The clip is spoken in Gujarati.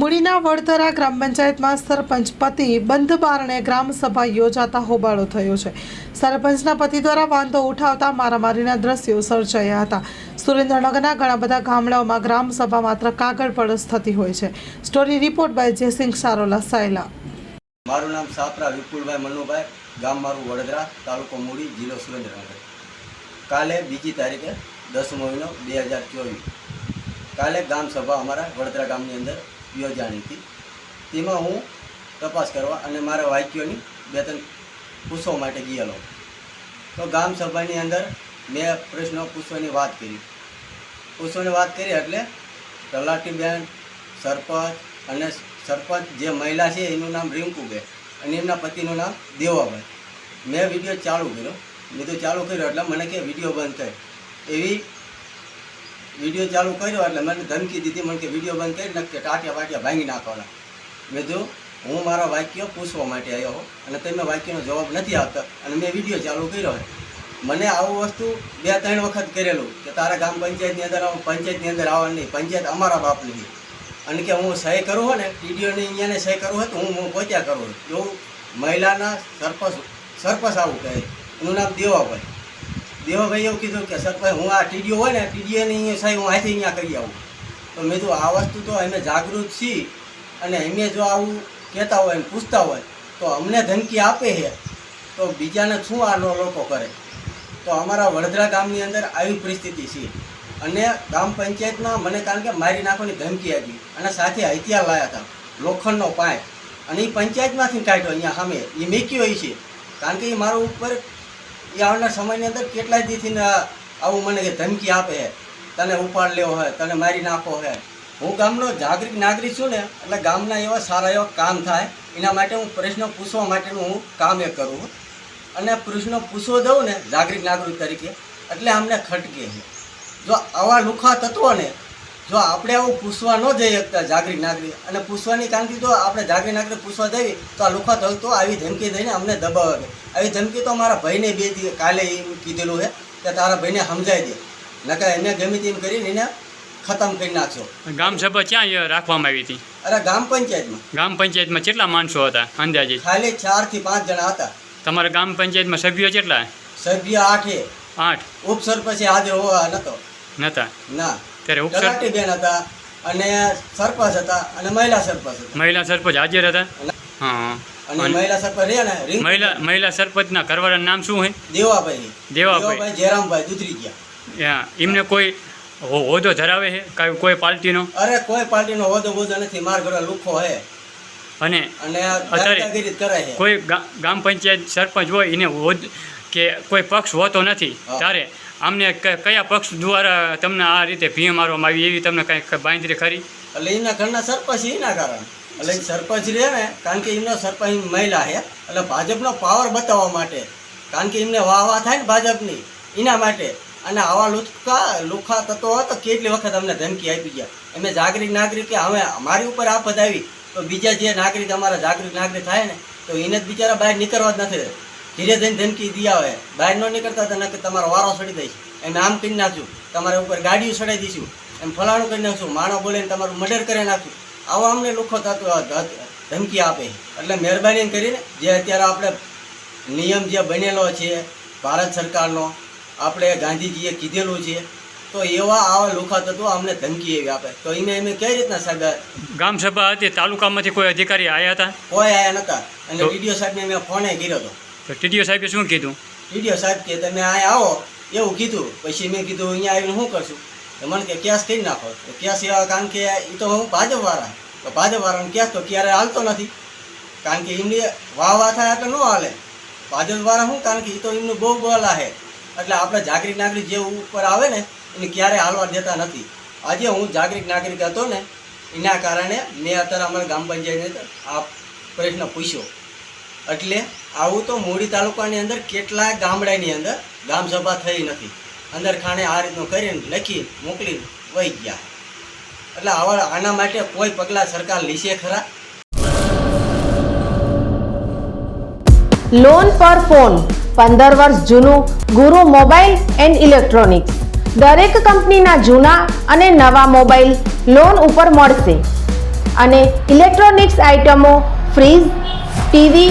મૂળીના વડધરા ગ્રામ પંચાયતમાં સરપંચ પતિ બંધ બારણે ગ્રામસભા યોજાતા હોબાળો થયો છે. સરપંચના પતિ દ્વારા વાંધો ઉઠાવતા મારામારીના દ્રશ્યો સર્જાયા હતા. સુરેન્દ્રનગરના ઘણા બધા ગામડાઓમાં ગ્રામસભા માત્ર કાગળ પર થતી હોય છે. Story report by Jaysinh Sarola, Sayla. મારું નામ સાપરા વિપુલભાઈ મનુભાઈ, ગામ મારું વડોદરા તાલુકો મૂડી, જિલ્લો સુરેન્દ્રનગર. કાલે બીજી તારીખે દસમો મહિનો, બે હજાર ચોવીસ. કાલે ગામ અમારા વડોદરા ગામની અંદર યોજાણી હતી તેમાં હું તપાસ કરવા અને મારા વાક્યોની બે ત્રણ પૂછવા માટે ગયેલો. તો ગામ સભાની અંદર મેં પ્રશ્નો પૂછવાની વાત કરી. પૂછવાની વાત કરી એટલે તલાટીબેન સરપંચ અને સરપંચ જે મહિલા છે એનું નામ રિંકુબેન અને એમના પતિનું નામ દેવાભાઈ. મેં વીડિયો ચાલુ કર્યો. મેં તો ચાલુ કર્યો એટલે મને કે વીડિયો બંધ થાય એવી વીડિયો ચાલુ કર્યો એટલે મને ધમકી દીધી. મને કે વીડિયો બંધ કરી ને કે ટાટિયા વાટિયા ભાંગી નાખવાના. મેં જો હું મારા વાક્યો પૂછવા માટે આવ્યો હોઉં અને તમે વાક્યનો જવાબ નથી આપતા. અને મેં વીડિયો ચાલુ કર્યો. હોય મને આવું વસ્તુ બે ત્રણ વખત કરેલું કે તારા ગામ પંચાયતની અંદર આવું, પંચાયતની અંદર આવવાનું નહીં. પંચાયત અમારા બાપની છે. અને કે હું સહી કરું હોય ને ટીડીઓની અહીંયાને સહી કરું હોય તો હું હું પોત્યા કરું. એવું મહિલાના સરપંચ સરપંચ આવું કહે. એનું નામ દેવાભાઈ દેવાભાઈ એવું કીધું કે સરપંચ હું આ ટીડીઓ હોય ને ટીડીઓની અહીંયા સાહેબ, હું અહીંથી અહીંયા કરી આવું. તો મેં તો આ વસ્તુ તો અમે જાગૃત છીએ અને અમે જો આવું કહેતા હોય પૂછતા હોય, તો અમને ધમકી આપે છે. તો બીજાને શું આ લોકો કરે? તો અમારા વડોદરા ગામની અંદર આવી પરિસ્થિતિ છે. અને ગ્રામ પંચાયતમાં મને કારણ કે મારી નાખવાની ધમકી આપી અને સાથે હથિયાર લાવ્યા હતા, લોખંડનો પાંચ અને એ પંચાયતમાંથી કાઢ્યો અહીંયા સામે. એ મેક્યો છે. કારણ કે એ મારા ઉપર એ આવનાર સમયની અંદર કેટલાય દીથી આવું મને કે ધમકી આપે તને ઉપાડ લેવો હોય તને મારી નાખો છે હું ગામનો જાગૃત નાગરિક છું ને, એટલે ગામના એવા સારા એવા કામ થાય, એના માટે હું પ્રશ્ન પૂછવા માટેનું હું કામ એ કરું અને પ્રશ્ન પૂછવો દઉં ને, જાગૃત નાગરિક તરીકે, એટલે અમને ખટકે છે. જો આવા લુખા તત્વોને જો આપણે આવું પૂછવા ન જઈ શકતા જાગૃત નાગરિક અને પૂછવાની કારણથી જો આપણે જાગૃત નાગરિક પૂછવા જઈએ તો આ લુખા તો આવી ધમકી દઈને અમને દબાવે. આવી ધમકી તો મારા ભાઈને બે દી કાલે એમ કીધેલું છે કે તારા ભાઈને સમજાઈ દે. નકર એને ગમે તેમ કરીને એને ખતમ કરી નાખશો. ગામ સભા ક્યાં રાખવામાં આવી હતી? અરે ગામ પંચાયતમાં. ગામ પંચાયતમાં કેટલા માણસો હતા અંદાજે? ખાલી ચારથી પાંચ જણા હતા. તમારા ગામ પંચાયતમાં સભ્યો કેટલા? સભ્ય આઠે. આઠ. ઉપસરપંચે હાજર હોવા નતો. નહોતા ના. ત્યારે ઉપસર બેન હતા અને સરપંચ હતા અને મહિલા સરપંચ હતા. મહિલા સરપંચ હાજર હતા. હા. અને મહિલા સરપંચ રહ્યા ને મહિલા મહિલા સરપંચના ઘરવાળાનું નામ શું હોય? દેવાભાઈ. દેવાભાઈ. જયરામભાઈ દુધરી ગયા. એમને કોઈ હોદો ધરાવે છે? કાંઈ કોઈ પાર્ટીનો? અરે કોઈ પાર્ટીનો હોદો હોદો નથી માર ઘરે લુખો હે અને અત્યારે છે. કોઈ ગામ પંચાયત સરપંચ હોય એને હોદ કે કોઈ પક્ષ હોતો નથી. ત્યારે આમને ક- કયા પક્ષ દ્વારા તમને આ રીતે ભીમ મારવામાં આવી એવી તમને કંઈક બાંધરી ખરી? એટલે એમના ઘરના સરપંચ એના કારણે. એટલે સરપંચ રહે ને, કારણ કે એમનો સરપંચ મહિલા છે. એટલે ભાજપનો પાવર બતાવવા માટે. કારણ કે એમને વાહ વાહ થાય ને ભાજપની, એના માટે. અને આવા લુખા લુખા તત્વો તો કેટલી વખત અમને ધમકી આપી ગયા. એમને જાગૃત નાગરિકે હવે અમારી ઉપર આફત આવી, તો બીજા જે નાગરિક, અમારા જાગૃત નાગરિક થાય ને, તો એને જ બિચારા બહાર નીકળવા જ નથી ધીરે ધીરે ધમકી દી આવે. બહાર ન નીકળતા હતા કે તમારો વારો સડી દઈશ. એમ આમ કરી નાખશું તમારા ઉપર ગાડીઓ સડાઈ દઈશું. એમ ફલાણું કરી નાખશું. માણો બોલીને તમારું મર્ડર કરી નાખશું. આવો અમને લુખો થતું ધમકી આપે. એટલે મહેરબાની કરીને જે અત્યારે આપણે નિયમ જે બનેલો છે ભારત સરકારનો આપણે ગાંધીજીએ કીધેલું છે તો એવા આવા લુખા તત્વો અમને ધમકી એવી આપે. તો એને એમ કઈ રીતના સાહેબ ગામ સભા હતી તાલુકામાંથી કોઈ અધિકારી આવ્યા હતા? કોઈ આવ્યા નતા. અને ડીડીઓ સાહેબને મેં ફોને કર્યો હતો. તો ટીડીઓ સાહેબે શું કીધું? ટીડીઓ સાહેબ કે તમે અહીંયા આવો, એવું કીધું. પછી મેં કીધું, અહીંયા આવીને શું કરશું? તો મને કે કેસ કરી નાખો. તો કેસ એવા કારણ કે એ તો હું ભાજપવાળા. તો ભાજપવાળાનો કેસ તો ક્યારે હાલતો નથી. કારણ કે એમની વાહ વાહ થાય એટલે ન હાલે. ભાજપવાળા શું? કારણ કે એ તો એમનું બહુ બોલા છે એટલે આપણે જાગૃત નાગરિક જે ઉપર આવે ને, એને ક્યારે હાલવા દેતા નથી. આજે હું જાગૃત નાગરિક હતો ને, એના કારણે મેં અત્યારે અમારા ગ્રામ પંચાયતને આ પ્રશ્ન પૂછ્યો. એટલે આવું તો મૂડી તાલુકાની અંદર કેટલાય ગામડાની અંદર ગામસભા થઈ નથી. અંદર ખાણે આ રીતનું કરીને લખી મોકલી વહી ગયા. એટલે આવા આના માટે કોઈ પગલાં સરકાર લેશે ખરા? લોન પર ફોન પંદર વર્ષ જૂનું, ગુરુ મોબાઈલ એન્ડ ઇલેક્ટ્રોનિક્સ. દરેક કંપનીના જૂના અને નવા મોબાઈલ લોન ઉપર મળશે. અને ઇલેક્ટ્રોનિક્સ આઇટમો fridge, TV